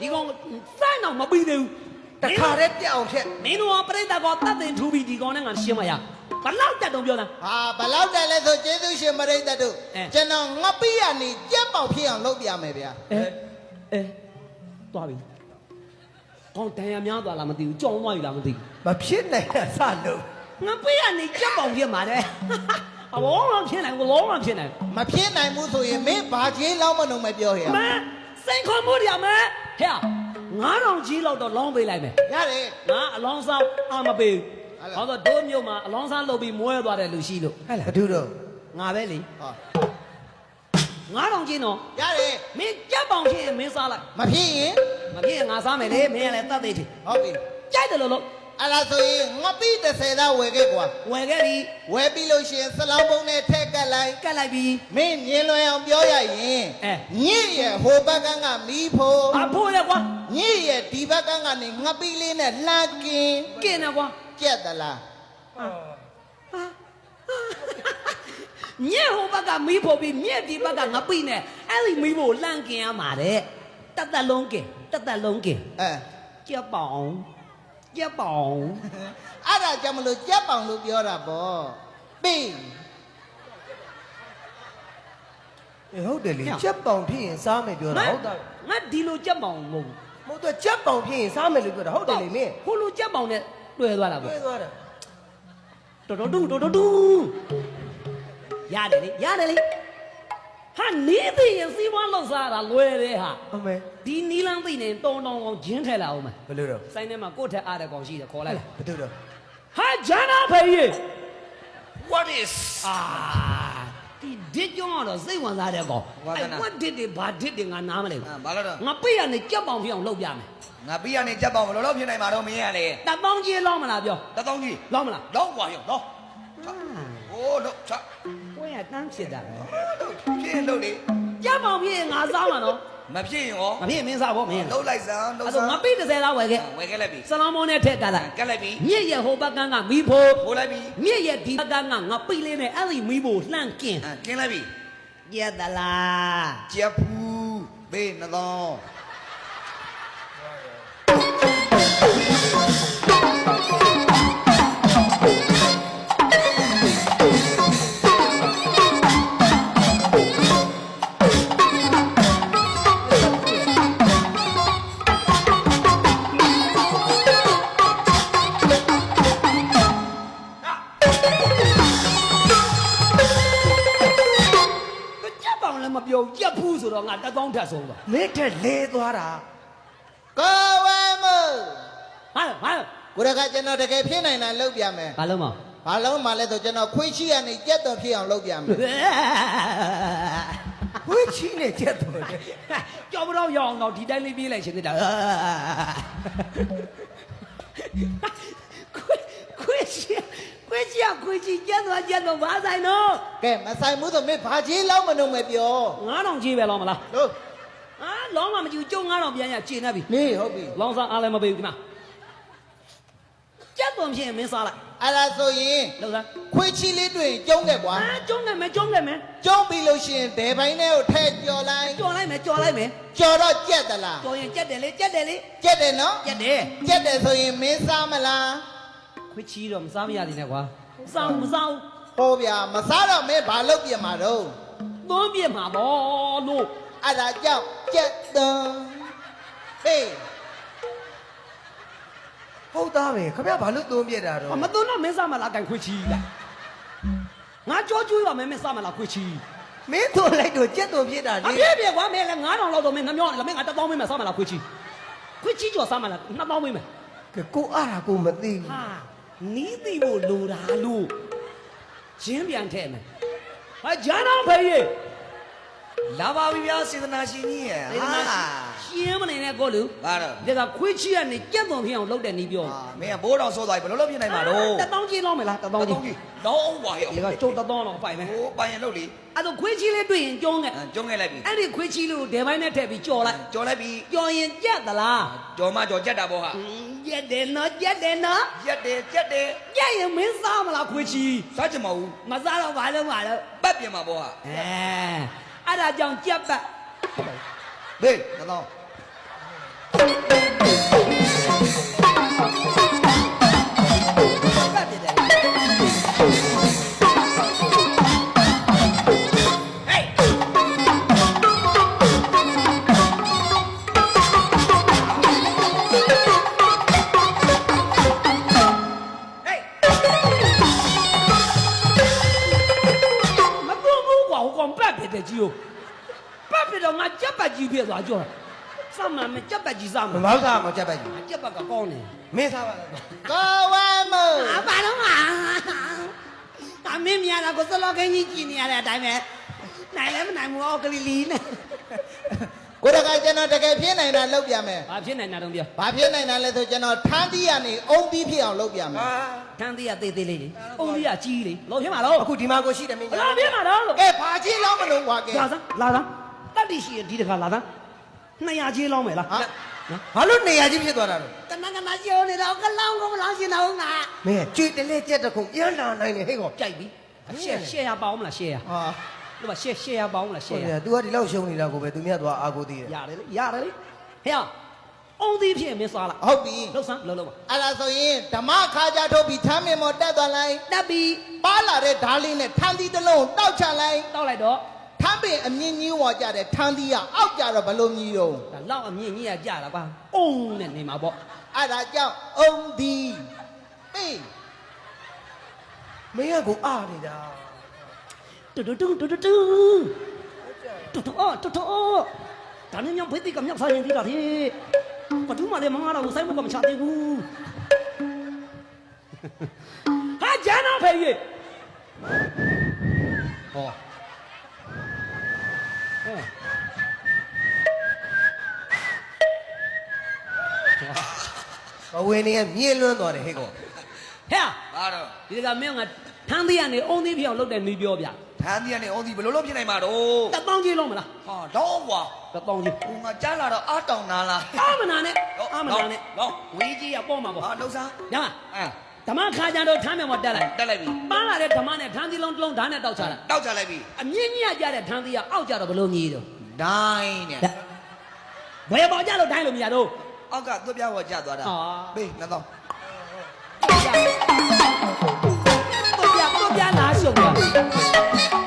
ဒီကောင်စမ်းတော့မပြီးသေးဘူးတခါတည်းပြတ်အောင်ဖြတ်မင်းတို့ကပြိတ္တာကောတတ်တင်ထူပြီးဒီကောင်နဲ့ငါရှင်းမရဘလောက်တက်တော့ပြောလားဟာဘလောက်တိုင်လဲဆိုကျေးဇူးရှင်မရိတ်တတို့အဲကျွန်တော်ငပိရနေကြက်ပေါက်ဖြစ်အောင်လုပ်ပြမယ်ဗျာအဲအဲသွားပြီကောင်တန်ရများသွားလားမသိဘူးကြောင်းသွားပြီလားမသိဘူးမဖြစ်နိုင်တာစလို့ငါပေးရနေကြက်ပေါင်ဖြစ်မှာတဲ့အဘောမဖြစ်နိုင်ဘူးလောမဖြစ်နိုင်မဖြစ်နိုင်ဘူးဆိုရင်မင်းဘာကြီးလောက်မနှုံမပြောရမ စိန်ခေါ်မှုရမယ်ဟဲ့9000ကြီးလောက်တော့လောင်းပေးလိုက်မယ်ရတယ်ငါအလောင်းစားအာမပေးဟုတ်လားဘူးဟောတော့ဒိုးမြို့မှာအလောင်းစားလုပ်ပြီးမွဲသွားတဲ့လူရှိလို့ဟဲ့လားဘသူတော့ငါပဲလေဟော9000ကြီးနော်ရတယ်မင်းကြက်ပေါင်ဖြစ်ရင်မင်းစားလိုက်မဖြစ်ရင်မဖြစ်ရင်ငါစားမယ်လေမင်းကလည်းတတ်သေးတယ်ဟုတ်ပြီကြိုက်တယ်လို့လို့ အဲ့ဒါဆိုရင်ငပိ30သားဝယ်ခဲ့ကွာ ဝယ်ခဲ့ပြီ ဝယ်ပြီးလို့ရှရင်စလောင်းပုံးနဲ့ထက်ကတ်လိုက်က တ်လိုက်ပြီ မင်းမြင်လွယ်အောင်ပြောရရင် အဲ ညစ်ရဲ့ဟိုဘက်ကန်းကမီးဖို့ အဖိုးရကွာ ညစ်ရဲ့ဒီဘက်ကန်းကနေငပိလေးနဲ့လှမ်းကင် ကင်းနေကွာ ကြက်သလား မြက်ဟိုဘက်ကမီးဖို့ပြီးမြက်ဒီဘက်ကငပိနဲ့အဲ့ဒီမီးဖို့လှန့်กินရမှာတဲ့တတ်တလုံးกินတတ်တလုံးกิน အဲ ကြက်ပေါင် ကြက်ပေါင်အဲ့ဒါကြောင့်မလို့ကြက်ပေါင်လို့ပြောတာပေါ့ပြီးအေးဟုတ်တယ်လေချက်ပေါင်ဖြစ်ရင်စားမယ်ပြောတာဟုတ်တာငါဒီလိုကြက်ပေါင်မဟုတ်ဘူးမဟုတ်တော့ချက်ပေါင်ဖြစ်ရင်စားမယ်လို့ပြောတာဟုတ်တယ်လေမင်းဟိုလိုကြက်ပေါင်နဲ့တွေ့သွားတာပြေပေါ့းသွားတာတော်တော်တူတော်တော်တူရတယ်လေရတယ်လေ ဟာနေသိရင်စီးပွားလောက်စားတာလွယ်တယ်ဟာအမေဒီနီလန်းသိနေတောင်းတောင်းကောင်ဂျင်းထဲလာအောင်မယ်ဘယ်လိုတော့ဆိုင်ထဲမှာကိုယ့်ထက်အားတဲ့ကောင်ရှိတယ်ခေါ်လိုက်လားဘယ်သူတော့ဟာဂျန်နာဖေးရေ What is အာဒီဒစ်ကြောင်းကတော့စိတ်ဝင်စားတဲ့ကောင်ဝါသနာအဲ့ what ဒစ်တွေဘာဒစ်တွေငါနားမလဲဘူးအာဘာလို့တော့ငါပိရနေကြက်ပေါင်ဖြစ်အောင်လုပ်ပြမယ်ငါပြီးရနေကြက်ပေါင်းဘယ်လိုလုပ်ဖြစ်နိုင်မှာတော့မင်းရလေတပေါင်းကြီးလောင်းမလားပြောတသောင်းကြီးလောင်းမလားတော့ကွာရောတော့โอ้လို့ချဝဲ ရတန်းဖြစ်တာပဲဖြစ်ရင်လုပ်လေကြက်ပေါင်ဖြစ်ရင်ငါစားမှာနော်မဖြစ်ရင်ရောမဖြစ်ရင်မင်းစားဖို့မင်းလုပ်လိုက်စမ်းလုပ်အဲ့စတော့မ်းငါပိ30လောက်ဝယ်ခဲ့ဝယ်ခဲ့လိုက်ပြီစလောင်းမောနဲ့ထက်ကလာကက်လိုက်ပြီမြစ်ရဲ့ဟိုဘက်ကန်းကမီးဖို့ပို့လိုက်ပြီမြစ်ရဲ့ဒီဘက်ကန်းကငါပိလေးနဲ့အဲ့ဒီမီးဖို့လှန့်ကင်အာကင်းလိုက်ပြီကြက်သလားကြက်ဖူးဘေးနှစ် ပေါင်လည်းမပြောဘူးကြက်ဖူးဆိုတော့ငါတက်ကောင်းထက်ဆုံးပါမင်းထက်လဲသွားတာကိုဝဲမို့ဟာဟာကိုရကကျွန်တော်တကယ်ဖြစ်နိုင်တာလုပ်ပြမယ်ဘာလုံးမဘာလုံးမှလဲဆိုကျွန်တော်ခွေးချီရနေကြက်တော်ဖြစ်အောင်လုပ်ပြမယ်ဝှေးချီနဲ့ချက်တော်တယ်ကြောက်မတော့ရအောင်တော့ဒီတိုင်းလေးပြေးလိုက်ရှင်နေတာခွေခွေချီ ခွေချီခွေချီကျက်သွားကျက်တော့ဘာဆိုင်တော့ကဲမဆိုင်ဘူးဆိုမင်းဘာကြီးလောက်မနှုံမပြော9000ကြီးပဲလောင်းမလားလို့အာလောင်းမမကြည့်ကျုံ9000ပြန်ရကျင်နေပြီနေဟုတ်ပြီလောင်းစားအားလည်းမပေးဘူးဒီမှာကျက်သွန်ဖြစ်ရင်မင်းစားလိုက်အဲ့ဒါဆိုရင်လောက်စားခွေးချီလေးတွေ့ရင်ကျုံးခဲ့ကွာအာကျုံနေမယ်ကျုံနေမယ်ကျုံးပြီးလို့ရှိရင်ဒဲပိုင်းထဲကိုထဲကြော်လိုက်ကြော်လိုက်မယ်ကြော်လိုက်မယ်ကြော်တော့ကြက်သလားကြော်ရင်ကြက်တယ်လေကြက်တယ်လေကြက်တယ်နော်ကြက်တယ်ကြက်တယ်ဆိုရင်မင်းစားမလား ခွေချီတော့မစားမရသေးနဲ့ကွာစောင်းမစောင်းဟောဗျာမစားတော့မင်းဘာလုပ်ပြမှာတော့သွန်းပြစ်မှာပေါ့လို့အဲ့ဒါကြောင့်ကြက်သွန်ဟေးဟုတ်သားပဲခမရဘာလို့သွန်းပြက်တာတော့မသွန်းတော့မင်းစားမလားကန်ခွေချီလားငါကြောကျွေးပါမယ်မင်းစားမလားခွေချီမင်းသွန်းလိုက်တော့ချက်သွန်းပြက်တာအလေပြည့်ပြည့်ကွာမင်းလည်း9000လောက်တော့မင်းနှမျောနေလားမင်းငါ1000မင်းမစားမလားခွေချီခွေချီကြော်စားမလား2000မင်းမကဲကိုအားတာကိုမသိဘူးဟာ နီးသိဖို့လိုတာလို့ဂျင်းပြန်ထဲ့မယ်ဟာဂျန်အောင်ဖေးရေလာပါပြီဗျာစေတနာရှင်ကြီးရဲ့ဒီမှာရှင်း မနေနဲ့ကိုလူဘာတော့ဒါကခွေးချီကနေကြက်သွန်ဖြစ်အောင်လုပ်တဲ့နီးပြောအာမင်းကဘိုးတော်ဆိုးသွားပြီဘယ်လိုလုပ်ဖြစ်နိုင်မှာတော့တတောင်းကြီးလောက်မယ်လားတတောင်းကြီးတော့ကွာရောဒီကကျုပ်တတောင်းတော့ပိုင်မယ်ဟိုပိုင်ရင်လုပ်လေအဲ့တော့ခွေးချီလေးတွေ့ရင်ကျုံးခဲ့အာကျုံးခဲ့လိုက်ပြီအဲ့ဒီခွေးချီလေးကိုဒဲပိုင်းနဲ့ထည့်ပြီးကြော်လိုက်ကြော်လိုက်ပြီကြော်ရင်ကြက်သလားကြော်မကြော်ကြက်တာပေါ့ဟာကြက်တယ်နော်ကြက်တယ်နော်ရက်တယ်ကြက်တယ်ကြက်ရင်မင်းစားမလားခွေးချီစားချင်မဟုတ်ဘူးမစားတော့ဘာလို့မလဲပတ်ပြင်မှာပေါ့ဟာအဲအဲ့ဒါကြောင့်ကြက်ပတ်ဘေးနှစ် ကြောစမ်းမမယ်ကြက်ပတ်ကြီးစမ်းမမမောက်စားမကြက်ပဲကြီးကြက်ပတ်ကကောင်းတယ်မင်းစားပါလားကောဝမ်းမို့အာဘာတော့မှာအမင်းမြလာကိုစလောကင်းကြီးကြည်နေရတဲ့အတိုင်းပဲနိုင်လည်းမနိုင်ဘူးအော်ကလေးလေးနဲ့ကိုတကကျွန်တော်တကယ်ဖြစ်နိုင်တာလုပ်ပြမယ်ဘာဖြစ်နိုင်တာတော့ပြောဘာဖြစ်နိုင်တာလဲဆိုကျွန်တော်ထမ်းသီးကနေအုံသီးဖြစ်အောင်လုပ်ပြမယ်ဟာထန်းသေးရသေးသေးလေးလေအုံးလေးကကြီးလေလောဖြစ်မှာတော့အခုဒီမှာကိုရှိတယ်မင်းဘလောဖြစ်မှာတော့လို့ကဲဘာကြီးလောက်မလို့ကွာကဲလာစမ်းလာစမ်း တတ်တိရှိရဒီတခါလာစမ်း200ကြီးလောင်းမယ်လားဟာဘာလို့နေရာကြီးဖြစ်သွားတာလဲကနကနကျိုးနေတော့ကလောင်းကမလောင်းရှင်တော့ငါမင်းကြွေတလဲကြက်တခုပြန်လာနိုင်တယ်ဟဲ့ကောကြိုက်ပြီရှယ်ရှယ်ရပေါင်းမလားရှယ်ရဟာလို့ပါရှယ်ရှယ်ရပေါင်းမလားရှဟိုယ်ရတယ် तू ကဒီလောက်ရှုံးနေတာကိုပဲ तू မြတ်သွားအာကိုသေးတယ်ရတယ်လေရတယ်လေဟဲ့အုံးသေးဖြစ်မင်းစားလားဟုတ်ပြီလှုပ်စမ်းလှုပ်လှုပ်ပါအဲ့ဒါဆိုရင်ဓမ္မခါကြထုတ်ပြီးထမ်းမင်မောတက်သွားလိုက်တက်ပြီပါလာတဲ့ဓာလေးနဲ့ထမ်းသီးတစ်လုံးတောက်ချလိုက်တောက်လိုက်တော့ထမ်း ပင်အမြင့်ကြီးဝါကြတယ်ထန်းသီးရအောက်ကြတော့ဘလို့မြည်တော့ဒါလောက်အမြင့်ကြီးကကြတာပါအုံနဲ့နေမှာပေါ့အဲ့ဒါကြောင့်အုံသီးပေးမင်းကကိုအားနေတာတူတူတူတူတူတူတူအော်တူတူအော်ဒါနဲ့မြောက်ဖိသိကမြောက်ဆိုင်ရင်ဒီလားဒီဘာသူမှလည်းမငါတော့ဆိုင်မကမချသေးဘူးဟာဂျန်နာဖေးဟော ဝင်နေကမြင့်လွန်းသွားတယ်ဟဲ့ကောဟဲ့ဘာတော့ဒီကမင်းကထန်းသေးကနေအုံးသေးပြောင်းလုပ်တဲ့နေပြောဗျထမ်းသီးကနေအော်ဒီဘယ်လိုလုပ်ဖြစ်နိုင်မှာတော့တပေါင်းကြီးလုံးမလားဟာတော့ကွာတပေါင်းကြီးဟိုငါကြားလာတော့အားတောင်နာလားအာမနာနဲ့တော့အာမနာနဲ့တော့ဝေးကြီးရပေါ့မှာပေါ့ဟာလှုပ်စားညမအမ်ဓမ္မခါကြတော့ထမ်းမြောင်မတက်လိုက်တက်လိုက်ပြီပန်းလာတဲ့ဓမ္မနဲ့ထန်းသီးလုံးတစ်လုံးဓာတ်နဲ့တောက်ချလိုက်တောက်ချလိုက်ပြီအမြင့်ကြီးရကြတဲ့ထန်းသီးကအောက်ကြတော့ဘလို့ညီတော့ဒိုင်းနဲ့ဘယ်ပေါ်ကြလို့တိုင်းလို့မရတော့ အောက်ကသွက်ပြားဝကျသွားတာအာပေးနှစ်သောင်းတော့ပြတော့ပြလာရှုပ်ရ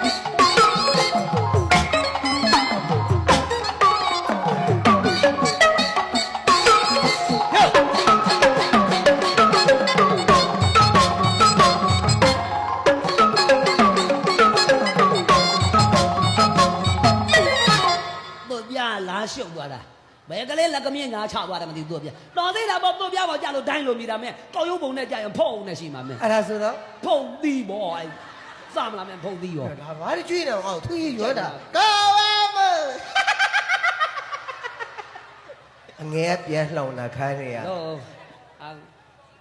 ဘယ်ကလေးလက်ကမြင့်ညာချသွားတယ်မသိဘူးတော့ပြတော်သေးတာပေါ့တော့ပြပေါ့ကြလို့တိုင်းလို့မြည်တာမဲကောက်ရုပ်ပုံနဲ့ကြာရင်ဖုံးနဲ့ရှိမှာမဲအဲ့ဒါဆိုတော့ဖုံသီးပေါ့အဲစမလာမဲဖုံသီးရောဒါဘာတွေကြွေးနေအောင်သူကြီးရွတာကောဝမ်းမို့အငယ်ပြန်လှောင်တာခိုင်းနေရတော့အာ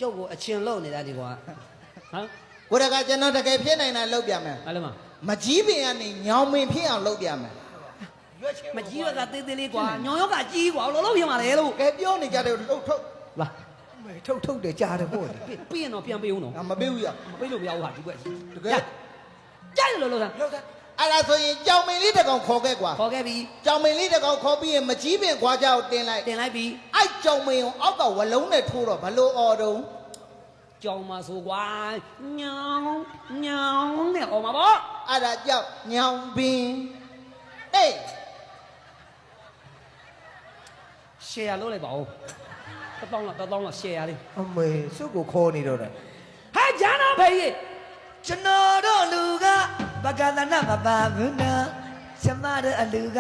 ကျုပ်ကိုအချင်းလုံနေတာဒီကွာဟမ်ကိုတကကျွန်တော်တကယ်ဖြစ်နိုင်တာလုပ်ပြမယ်ဘာလို့မမကြီးပင်ကနေညောင်မင်ဖြစ်အောင်လုပ်ပြမယ် မကြီးရကသေးသေးလေးကွာညောင်ရောကကြီးကွာလောလောပြင်ပါလေလို့ကဲပြောနေကြတယ်ထုတ်ထုတ်လာမေထုတ်ထုတ်တယ်ကြားတယ်ပေါ့လေပြီးရင်တော့ပြန်ပေးဦးနော်ငါမပေးဘူးရမပေးလို့မရဘူးဟာဒီကွက်တကယ်ကြိုက်လို့လို့လားလောက်တာအဲ့ဒါဆိုရင်ကြောင်မင်လေးတစ်ကောင်ခေါ်ခဲ့ကွာခေါ်ခဲ့ပြီကြောင်မင်လေးတစ်ကောင်ခေါ်ပြီးရင်မကြီးပင်ခွာကြကိုတင်လိုက်တင်လိုက်ပြီအဲ့ကြောင်မင်ကိုအောက်ကဝလုံးနဲ့ထိုးတော့ဘလို့အော်တုံးကြောင်မဆိုကွာညောင်ညောင်နဲ့អော်မှာပေါ့အဲ့ဒါကြောင့်ညောင်ပင်အေး ရှယ်ရလုပ်လိုက်ပါဦးတပေါင်းလောက်တပေါင်းလောက်ရှယ်ရလေးအမေစုပ်ကိုခေါ်နေတော့တာဟာဂျန်တော့ဖေးကျွန်တော်တို့လူကဘဂဒနာမပါဘူးနော်ကျမတို့အလူက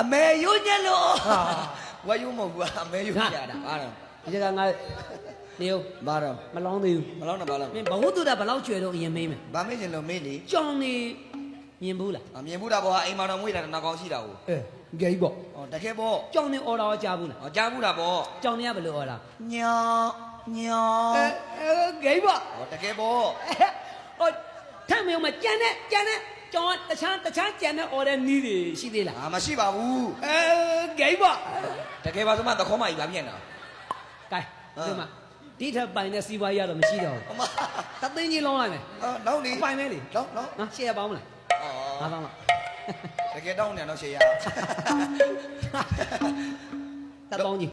အမေယုံညက်လို့ဟာဝါယုံမဟုတ်ဘူးအမေယုံညတာဘာတော့ဒီကငါနေဦးဘာတော့မလောင်းသေးဘူးမလောက်နဲ့ဘာလောက်မင်းဘဝတုဒ္ဒဘလောက်ကျွယ်တော့အရင်မေးမယ်ဘာမေးချင်လို့မေးလေကြောင်နေ မြင်ဘူးလားအမြင်ဘူးတာပေါ့ဟာအိမ်မှာတော့မွေးတာတော့နောက်ကောင်းရှိတာကိုအဲကြိုက်ပေါ့ဟောတကယ်ပေါ့ကြောင်နေအော်တာရောကြားဘူးလားဟောကြားဘူးတာပေါ့ကြောင်နေကဘယ်လိုအော်တာညောညောအဲကြိုက်ပေါ့ဟောတကယ်ပေါ့ဟောထမ်းမယုံမကြံနဲ့ကြံနဲ့ကြောင်တခြားတခြားကြံနဲ့အော်တဲ့နီးတွေရှိသေးလားအာမရှိပါဘူးအဲကြိုက်ပေါ့တကယ်ပါဆိုမှသခေါမကြီးပါပြန်တာကဲဒီမှာဒီထက်ပိုင်တဲ့စီးပွားရေးတော့မရှိတော့ဘူးအမသသိန်းကြီးလုံးလိုက်မယ်အော်နောက်နေပိုင်မဲလေလောက်လောက်ရှေ့ရပါမလား အော်ငါးပေါင်းလောက်တကယ်တောင်းနေတော့ရှေ့ရတပေါင်းကြီး